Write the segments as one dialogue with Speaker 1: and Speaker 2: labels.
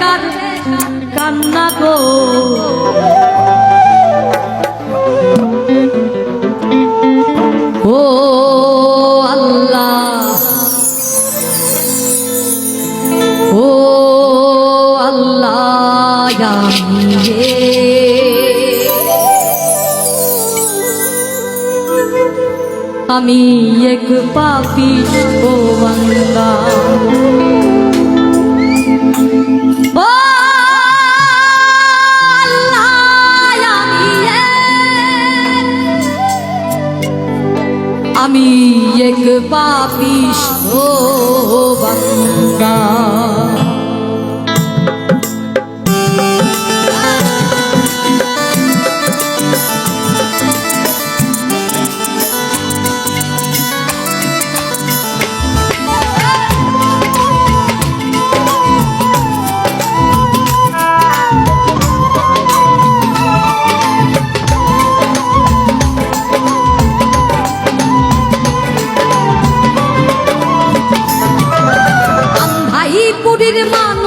Speaker 1: কার কান্না গো? ও আল্লাহ। ও আল্লাহ আমি এক পাপি ও বান্দা। পাপি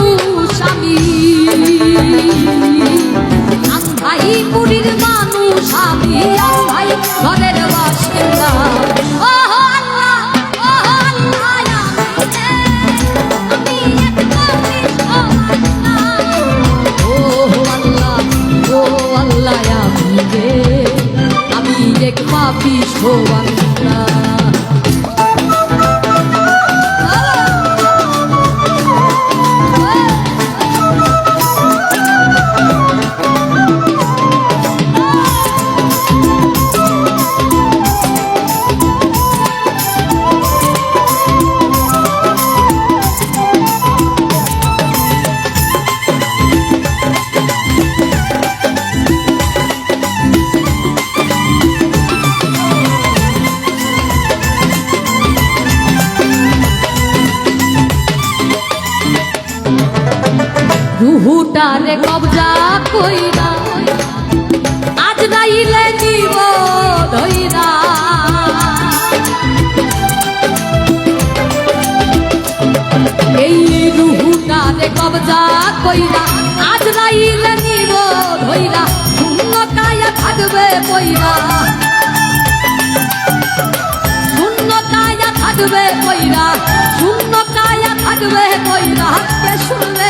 Speaker 1: মানুষ আমি। ভাই পুরীর মানুষ আমি ভাই রুহুটারে কবজা কইরা। আজ রাইলে দিব ধইরা এই রুহুটারে কবজা কইরা, আজ রাইলে দিব ধইরা শূন্য কায়া থাকবে কইরা শূন্য কায়া থাকবে কইরা শূন্য কায়া থাকবে কইরা কে শুনবে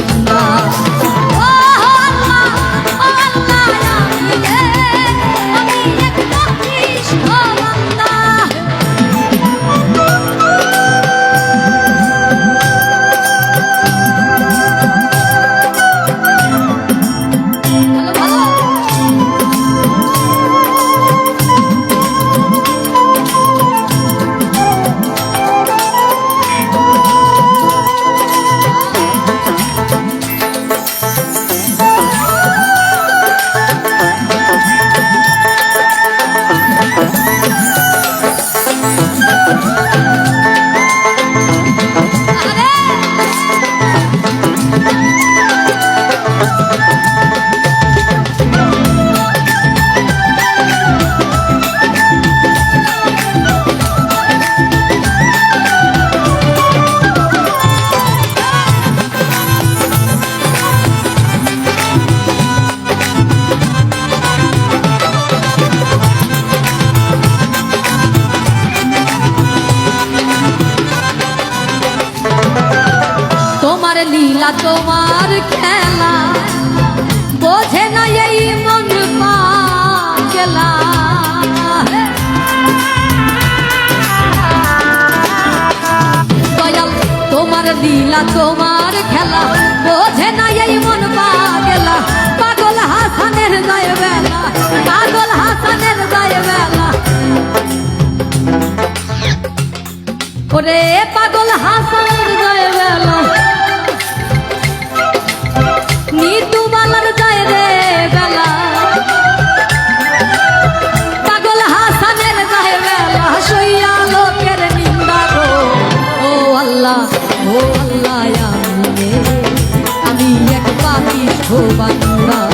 Speaker 1: Allah লীলা তোমার খেলা। বোঝে না এই মন পাগলা তোমার লীলা তোমার খেলা। বোঝে না এই মন পাগলা পাগল হাসানের যায় বেলা পাগল হাসানের যায় বেলা ওরে পাগল হাসানের যায় বেলা বান্দা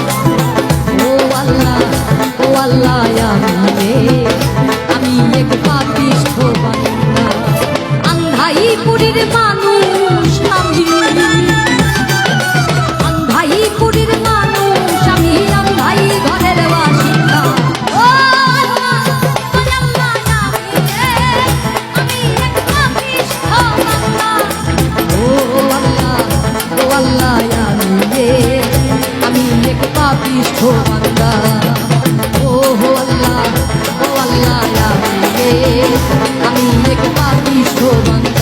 Speaker 1: এক পাপিষ্ঠ বান্দা। ও আল্লাহ, ও আল্লাহ, আমি এক পাপিষ্ঠ বান্দা।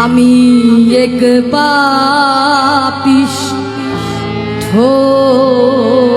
Speaker 1: আমি এক পাপিস বন্দা